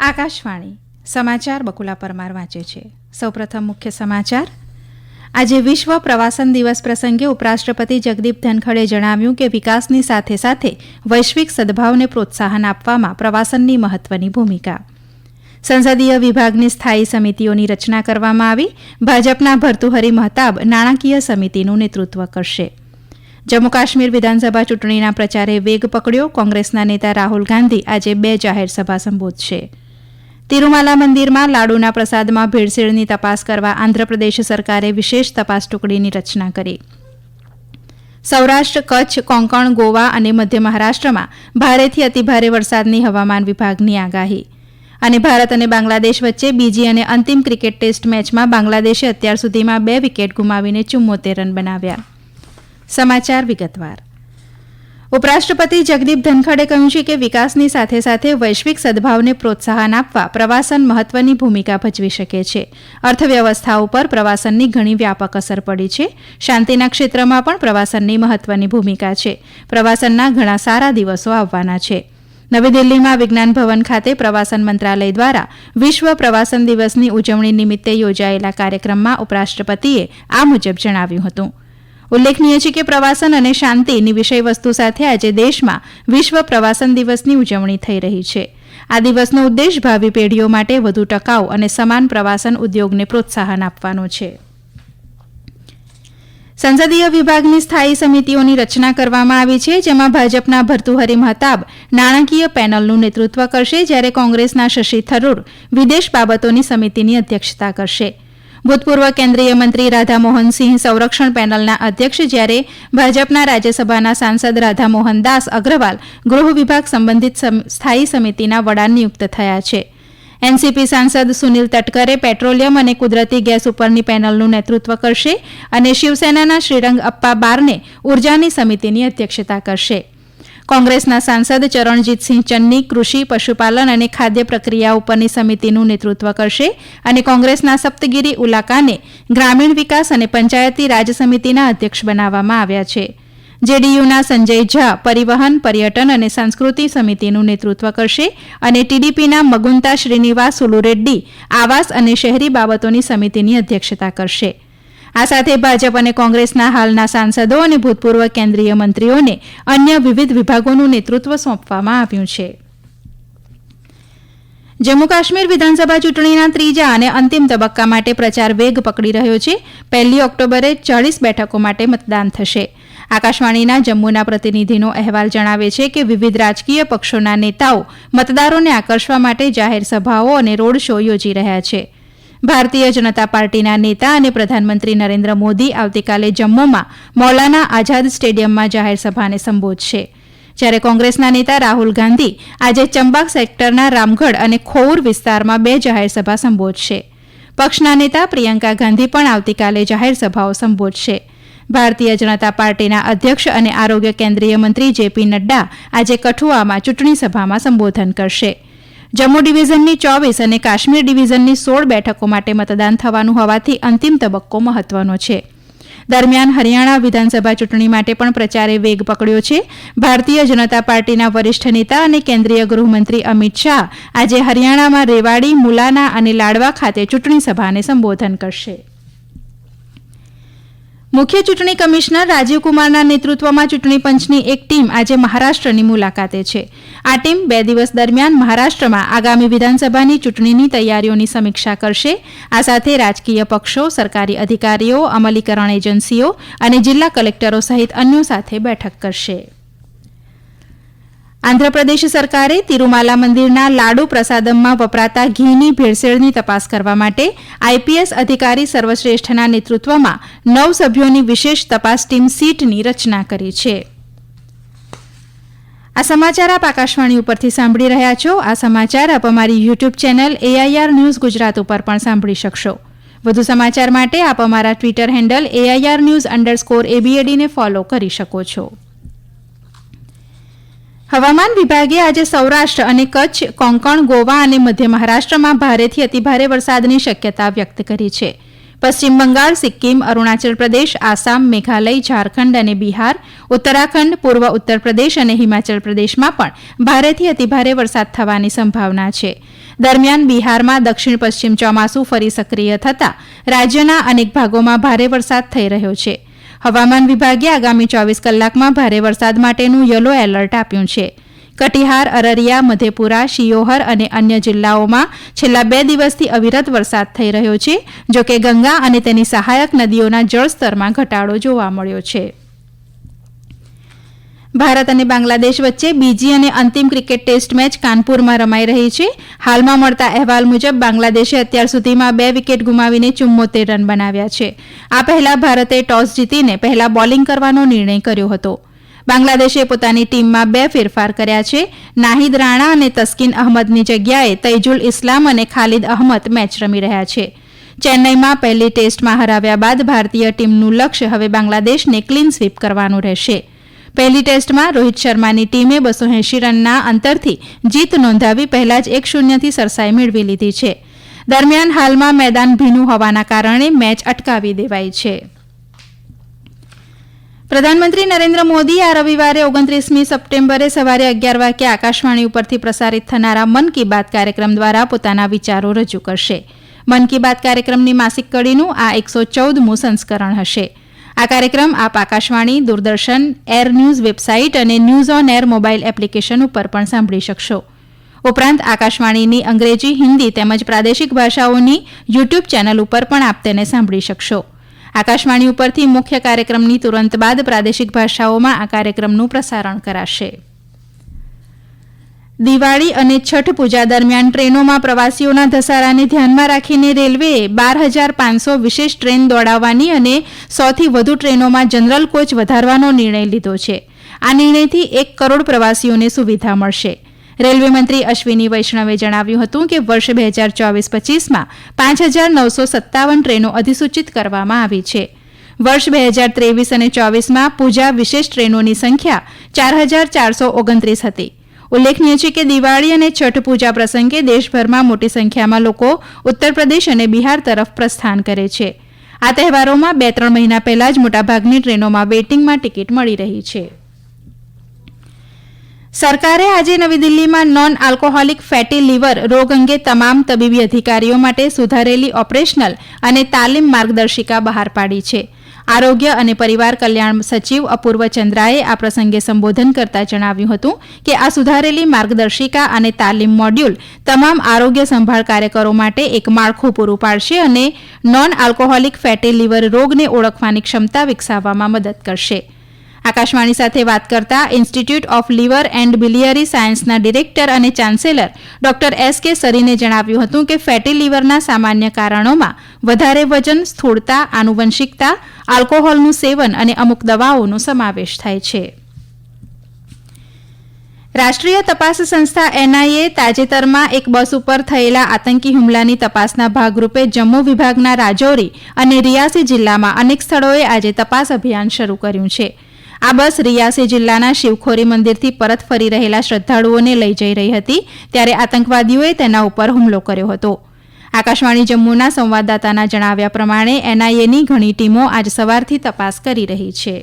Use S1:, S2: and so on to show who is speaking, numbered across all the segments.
S1: આકાશવાણી, સમાચાર બકુલા પરમાર વાંચે છે. સૌપ્રથમ મુખ્ય સમાચાર. આજે વિશ્વ પ્રવાસન દિવસ પ્રસંગે ઉપરાષ્ટ્રપતિ જગદીપ ધનખડે જણાવ્યું કે વિકાસની સાથે સાથે વૈશ્વિક સદભાવને પ્રોત્સાહન આપવામાં પ્રવાસનની મહત્વની ભૂમિકા. સંસદીય વિભાગની સ્થાયી સમિતિઓની રચના કરવામાં આવી. ભાજપના ભર્તુહરી મહતાબ નાણાકીય સમિતિનું નેતૃત્વ કરશે. જમ્મુ કાશ્મીર વિધાનસભા ચૂંટણીના પ્રચારે વેગ પકડ્યો. કોંગ્રેસના નેતા રાહુલ ગાંધી આજે બે જાહેર સભા સંબોધશે. તિરુમાલા મંદિરમાં લાડુના પ્રસાદમાં ભેળસેળની તપાસ કરવા આંધ્રપ્રદેશ સરકારે વિશેષ તપાસ ટુકડીની રચના કરી. સૌરાષ્ટ્ર, કચ્છ, કોંકણ, ગોવા અને મધ્ય મહારાષ્ટ્રમાં ભારેથી અતિભારે વરસાદની હવામાન વિભાગની આગાહી. અને ભારત અને બાંગ્લાદેશ વચ્ચે બીજી અને અંતિમ ક્રિકેટ ટેસ્ટ મેચમાં બાંગ્લાદેશે અત્યાર સુધીમાં બે વિકેટ ગુમાવીને ચુમ્મોતેર રન બનાવ્યા. સમાચાર વિગતવાર. ઉપરાષ્ટ્રપતિ જગદીપ ધનખડે કહ્યું છે કે વિકાસની સાથે સાથે વૈશ્વિક સદભાવને પ્રોત્સાહન આપવા પ્રવાસન મહત્વની ભૂમિકા ભજવી શકે છે. અર્થવ્યવસ્થા ઉપર પ્રવાસનની ઘણી વ્યાપક અસર પડી છે. શાંતિના ક્ષેત્રમાં પણ પ્રવાસનની મહત્વની ભૂમિકા છે. પ્રવાસનના ઘણા સારા દિવસો આવવાના છે. નવી દિલ્હીમાં વિજ્ઞાન ભવન ખાતે પ્રવાસન મંત્રાલય દ્વારા વિશ્વ પ્રવાસન દિવસની ઉજવણી નિમિત્તે યોજાયેલા કાર્યક્રમમાં ઉપરાષ્ટ્રપતિએ આ મુજબ જણાવ્યું હતું. ઉલ્લેખનીય છે કે પ્રવાસન અને શાંતિની વિષયવસ્તુ સાથે આજે દેશમાં વિશ્વ પ્રવાસન દિવસની ઉજવણી થઈ રહી છે. આ દિવસનો ઉદ્દેશ ભાવિ પેઢીઓ માટે વધુ ટકાઉ અને સમાન પ્રવાસન ઉદ્યોગને પ્રોત્સાહન આપવાનો છે. સંસદીય વિભાગની સ્થાયી સમિતિઓની રચના કરવામાં આવી છે, જેમાં ભાજપના ભર્તુહરી મહતાબ નાણાકીય પેનલનું નેતૃત્વ કરશે, જ્યારે કોંગ્રેસના શશી થરૂર વિદેશ બાબતોની સમિતિની અધ્યક્ષતા કરશે. ભૂતપૂર્વ કેન્દ્રીય મંત્રી રાધામોહનસિંહ સંરક્ષણ પેનલના અધ્યક્ષ જ્યારે ભાજપના રાજ્યસભાના સાંસદ રાધામોહન દાસ અગ્રવાલ ગૃહ વિભાગ સંબંધિત સ્થાયી સમિતિના વડા નિયુક્ત થયા છે. એનસીપી સાંસદ સુનિલ તટકરે પેટ્રોલિયમ અને કુદરતી ગેસ ઉપરની પેનલનું નેતૃત્વ કરશે અને શિવસેનાના શ્રીરંગ અપ્પા બારને ઉર્જાની સમિતિની અધ્યક્ષતા કરશે. કોંગ્રેસના સાંસદ ચરણજીતસિંહ ચન્ની કૃષિ, પશુપાલન અને ખાદ્ય પ્રક્રિયા ઉપરની સમિતિનું નેતૃત્વ કરશે અને કોંગ્રેસના સપ્તગીરી ઉલાકાને ગ્રામીણ વિકાસ અને પંચાયતી રાજ સમિતિના અધ્યક્ષ બનાવવામાં આવ્યા છે. જેડીયુના સંજય ઝા પરિવહન, પર્યટન અને સંસ્કૃતિ સમિતિનું નેતૃત્વ કરશે અને ટીડીપીના મગુંતા શ્રીનિવાસ સુલુરેડ્ડી આવાસ અને શહેરી બાબતોની સમિતિની અધ્યક્ષતા કરશે. આ સાથે ભાજપ અને કોંગ્રેસના હાલના સાંસદો અને ભૂતપૂર્વ કેન્દ્રીય મંત્રીઓને અન્ય વિવિધ વિભાગોનું નેતૃત્વ સોંપવામાં આવ્યું છે. જમ્મુ કાશ્મીર વિધાનસભા ચૂંટણીના ત્રીજા અને અંતિમ તબક્કા માટે પ્રચાર વેગ પકડી રહ્યો છે. પહેલી ઓક્ટોબરે ચાળીસ બેઠકો માટે મતદાન થશે. આકાશવાણીના જમ્મુના પ્રતિનિધિનો અહેવાલ જણાવે છે કે વિવિધ રાજકીય પક્ષોના નેતાઓ મતદારોને આકર્ષવા માટે જાહેર સભાઓ અને રોડ શો યોજી રહ્યા છે. ભારતીય જનતા પાર્ટીના નેતા અને પ્રધાનમંત્રી નરેન્દ્ર મોદી આવતીકાલે જમ્મુમાં મૌલાના આઝાદ સ્ટેડિયમમાં જાહેર સભાને સંબોધશે. જ્યારે કોંગ્રેસના નેતા રાહુલ ગાંધી આજે ચંબાક સેક્ટરના રામગઢ અને ખોઉર વિસ્તારમાં બે જાહેર સભા સંબોધશે. પક્ષના નેતા પ્રિયંકા ગાંધી પણ આવતીકાલે જાહેર સભાઓ સંબોધશે. ભારતીય જનતા પાર્ટીના અધ્યક્ષ અને આરોગ્ય કેન્દ્રીય મંત્રી જેપી નડ્ડા આજે કઠુઆમાં ચૂંટણી સભામાં સંબોધન કરશે. જમ્મુ ડિવિઝનની ચોવીસ અને કાશ્મીર ડિવિઝનની સોળ બેઠકો માટે મતદાન થવાનું હોવાથી અંતિમ તબક્કો મહત્વનો છે. દરમિયાન હરિયાણા વિધાનસભા ચૂંટણી માટે પણ પ્રચારે વેગ પકડ્યો છે. ભારતીય જનતા પાર્ટીના વરિષ્ઠ નેતા અને કેન્દ્રીય ગૃહમંત્રી અમિત શાહ આજે હરિયાણામાં રેવાડી, મુલાના અને લાડવા ખાતે ચૂંટણી સભાને સંબોધન કરશે. મુખ્ય ચૂંટણી કમિશનર રાજીવકુમારના નેતૃત્વમાં ચૂંટણી પંચની એક ટીમ આજે મહારાષ્ટ્રની મુલાકાતે છે. આ ટીમ બે દિવસ દરમિયાન મહારાષ્ટ્રમાં આગામી વિધાનસભાની ચૂંટણીની તૈયારીઓની સમીક્ષા કરશે. આ સાથે રાજકીય પક્ષો, સરકારી અધિકારીઓ, અમલીકરણ એજન્સીઓ અને જિલ્લા કલેક્ટરો સહિત અન્યો સાથે બેઠક કરશે. આંધ્રપ્રદેશ સરકારે તિરુમાલા મંદિરના લાડુ પ્રસાદમમાં વપરાતા ઘીની ભેળસેળની તપાસ કરવા માટે આઈપીએસ અધિકારી સર્વશ્રેષ્ઠના નેતૃત્વમાં નવ સભ્યોની વિશેષ તપાસ ટીમ સીટની રચના કરી છે. આ સમાચાર આપ આકાશવાણી ઉપરથી સાંભળી રહ્યા છો. આ સમાચાર આપ અમારી YouTube channel AIR news Gujarat ઉપર પણ સાંભળી શકશો. વધુ સમાચાર માટે આપ અમારા Twitter handle AIR news underscore એબીએડીને follow કરી શકો છો. હવામાન વિભાગે આજે સૌરાષ્ટ્ર અને કચ્છ, કોંકણ, ગોવા અને મધ્ય મહારાષ્ટ્રમાં ભારેથી અતિભારે વરસાદની શક્યતા વ્યક્ત કરી છે. પશ્ચિમ બંગાળ, સિક્કિમ, અરુણાચલ પ્રદેશ, આસામ, મેઘાલય, ઝારખંડ અને બિહાર, ઉત્તરાખંડ, પૂર્વ ઉત્તર પ્રદેશ અને હિમાચલ પ્રદેશમાં પણ ભારેથી અતિભારે વરસાદ થવાની સંભાવના છે. દરમિયાન બિહારમાં દક્ષિણ પશ્ચિમ ચોમાસું ફરી સક્રિય થતાં રાજ્યના અનેક ભાગોમાં ભારે વરસાદ થઈ રહ્યો છે. હવામાન વિભાગે આગામી ચોવીસ કલાકમાં ભારે વરસાદ માટેનું યલો એલર્ટ આપ્યું છે. કટિહાર, અરરિયા, મધેપુરા, શિયોહર અને અન્ય જિલ્લાઓમાં છેલ્લા બે દિવસથી અવિરત વરસાદ થઈ રહ્યો છે, જોકે ગંગા અને તેની સહાયક નદીઓના જળસ્તરમાં ઘટાડો જોવા મળ્યો છે. ભારત અને બાંગ્લાદેશ વચ્ચે બીજી અને અંતિમ ક્રિકેટ ટેસ્ટ મેચ કાનપુરમાં રમાઈ રહી છે. હાલમાં મળતા અહેવાલ મુજબ બાંગ્લાદેશે અત્યાર સુધીમાં બે વિકેટ ગુમાવીને ચુમ્મોતેર રન બનાવ્યા છે. આ પહેલા ભારતે ટોસ જીતીને પહેલા બોલિંગ કરવાનો નિર્ણય કર્યો હતો. બાંગ્લાદેશે પોતાની ટીમમાં બે ફેરફાર કર્યા છે. નાહિદ રાણા અને તસ્કીન અહમદની જગ્યાએ તૈજુલ ઇસ્લામ અને ખાલિદ અહમદ મેચ રમી રહ્યા છે. ચેન્નઈમાં પહેલી ટેસ્ટમાં હરાવ્યા બાદ ભારતીય ટીમનું લક્ષ્ય હવે બાંગ્લાદેશને ક્લીન સ્વીપ કરવાનું રહેશે. પહેલી ટેસ્ટમાં રોહિત શર્માની ટીમે બસો એંશી રનના અંતરથી જીત નોંધાવી પહેલા જ એક શૂન્યથી સરસાઈ મેળવી લીધી છે. દરમિયાન હાલમાં મેદાન ભીનું હોવાના કારણે મેચ અટકાવી દેવાઈ છે. પ્રધાનમંત્રી નરેન્દ્ર મોદી આ રવિવારે ઓગણત્રીસમી સપ્ટેમ્બરે સવારે અગિયાર વાગ્યે આકાશવાણી ઉપરથી પ્રસારિત થનારા મન કી બાત કાર્યક્રમ દ્વારા પોતાના વિચારો રજૂ કરશે. મન કી બાત કાર્યક્રમની માસિક કડીનું આ એકસો ચૌદમું સંસ્કરણ હશે. આ કાર્યક્રમ આપ Akashvani, Doordarshan, air news website અને news on air mobile application ઉપર પણ સાંભળી શકશો. ઉપરાંત આકાશવાણીની અંગ્રેજી, હિન્દી તેમજ પ્રાદેશિક ભાષાઓની યુટ્યુબ ચેનલ ઉપર પણ આપ તેને સાંભળી શકશો. આકાશવાણી ઉપરથી મુખ્ય કાર્યક્રમની તુરંત બાદ પ્રાદેશિક ભાષાઓમાં આ કાર્યક્રમનું પ્રસારણ કરાશે. દિવાળી અને છઠ પૂજા દરમિયાન ટ્રેનોમાં પ્રવાસીઓના ધસારાને ધ્યાનમાં રાખીને રેલવેએ બાર હજાર પાંચસો વિશેષ ટ્રેન દોડાવવાની અને સોથી વધુ ટ્રેનોમાં જનરલ કોચ વધારવાનો નિર્ણય લીધો છે. આ નિર્ણયથી એક કરોડ પ્રવાસીઓને સુવિધા મળશે. રેલવે મંત્રી અશ્વિની વૈષ્ણવે જણાવ્યું હતું કે વર્ષ બે હજાર ચોવીસ પચીસમાં પાંચ હજાર નવસો સત્તાવન ટ્રેનો અધિસૂચિત કરવામાં આવી છે. વર્ષ બે હજાર ત્રેવીસ અને ચોવીસમાં પૂજા વિશેષ ટ્રેનોની સંખ્યા ચાર હજાર ચારસો ઓગણત્રીસ હતી. ઉલ્લેખનીય છે કે દિવાળી અને છઠ પૂજા પ્રસંગે દેશભરમાં મોટી સંખ્યામાં લોકો ઉત્તર પ્રદેશ અને બિહાર તરફ પ્રસ્થાન કરે છે. આ તહેવારોમાં બે ત્રણ મહિના પહેલા જ મોટાભાગની ટ્રેનોમાં વેઇટિંગમાં ટિકિટ મળી રહી છે. સરકારે આજે નવી દિલ્હીમાં નોન આલ્કોહોલિક ફેટી લીવર રોગ અંગે તમામ તબીબી અધિકારીઓ માટે સુધારેલી ઓપરેશનલ અને તાલીમ માર્ગદર્શિકા બહાર પાડી છે. આરોગ્ય અને પરિવાર કલ્યાણ સચિવ અપૂર્વ ચંદ્રાએ આ પ્રસંગે સંબોધન કરતા જણાવ્યું હતું કે આ સુધારેલી માર્ગદર્શિકા અને તાલીમ મોડ્યુલ તમામ આરોગ્ય સંભાળ કાર્યકરો માટે એક માળખું પૂરું પાડશે અને નોન આલ્કોહોલિક ફેટી લીવર રોગને ઓળખવાની ક્ષમતા વિકસાવવામાં મદદ કરશે. આકાશવાણી સાથે વાત કરતા institute of liver and biliary સાયન્સના ડિરેક્ટર અને ચાન્સેલર ડોક્ટર એસ કે સરીને જણાવ્યું હતું કે ફેટી લીવરના સામાન્ય કારણોમાં વધારે વજન, સ્થૂળતા, આનુવંશિકતા, આલ્કોહોલનું સેવન અને અમુક દવાઓનો સમાવેશ થાય છે. રાષ્ટ્રીય તપાસ સંસ્થા એનઆઈએ તાજેતરમાં એક બસ ઉપર થયેલા આતંકી હુમલાની તપાસના ભાગરૂપે જમ્મુ વિભાગના રાજૌરી અને રિયાસી જિલ્લામાં અનેક સ્થળોએ આજે તપાસ અભિયાન શરૂ કર્યું છે. આ બસ રિયાસી જિલ્લાના શિવખોરી મંદિરથી પરત ફરી રહેલા શ્રદ્ધાળુઓને લઈ જઈ રહી હતી ત્યારે આતંકવાદીઓએ તેના ઉપર હુમલો કર્યો હતો. આકાશવાણી જમ્મુના સંવાદદાતાના જણાવ્યા પ્રમાણે એનઆઈએની ઘણી ટીમો આજ સવારથી તપાસ કરી રહી છે.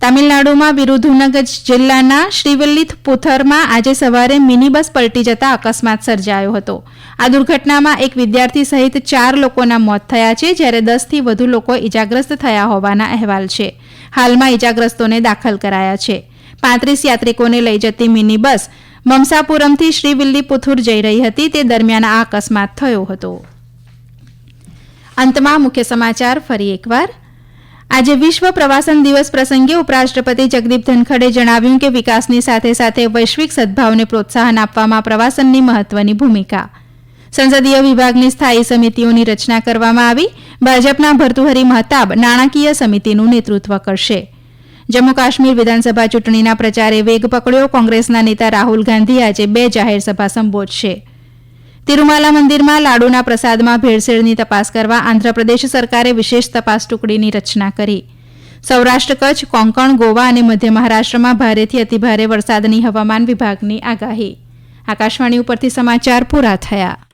S1: તામિલનાડુમાં વિરુધુનગર જિલ્લાના શ્રીવલ્લીથ પુથરમાં આજે સવારે મિની બસ પલટી જતા અકસ્માત સર્જાયો હતો. આ દુર્ઘટનામાં એક વિદ્યાર્થી સહિત ચાર લોકોના મોત થયા છે, જ્યારે દસથી વધુ લોકો ઇજાગ્રસ્ત થયા હોવાના અહેવાલ છે. હાલમાં ઇજાગ્રસ્તોને દાખલ કરાયા છે. પાંત્રીસ યાત્રિકોને લઈ જતી મિની બસ મમસાપુરમથી શ્રીવિલ્લીપુથુર જઈ રહી હતી. તે દરમિયાન આ અકસ્માત થયો હતો. અંતમાં મુખ્ય સમાચાર ફરી એકવાર. આજે વિશ્વ પ્રવાસન દિવસ પ્રસંગે ઉપરાષ્ટ્રપતિ જગદીપ ધનખડે જણાવ્યું કે વિકાસની સાથે સાથે વૈશ્વિક સદભાવને પ્રોત્સાહન આપવામાં પ્રવાસનની મહત્વની ભૂમિકા. સંસદીય વિભાગની સ્થાયી સમિતિઓની રચના કરવામાં આવી. ભાજપના ભર્તુહરી મહતાબ નાણાકીય સમિતિનું નેતૃત્વ કરશે. જમ્મુ કાશ્મીર વિધાનસભા ચૂંટણીના પ્રચારે વેગ પકડ્યો. કોંગ્રેસના નેતા રાહુલ ગાંધી આજે બે જાહેર સભા સંબોધશે. તિરુમાલા મંદિરમાં લાડુના પ્રસાદમાં ભેળસેળની તપાસ કરવા આંધ્રપ્રદેશ સરકારે વિશેષ તપાસ ટુકડીની રચના કરી. સૌરાષ્ટ્ર કચ્છ, કોંકણ, ગોવા અને મધ્ય મહારાષ્ટ્રમાં ભારેથી અતિભારે વરસાદની હવામાન વિભાગની આગાહી. આકાશવાણી ઉપરથી સમાચાર પૂરા થયા.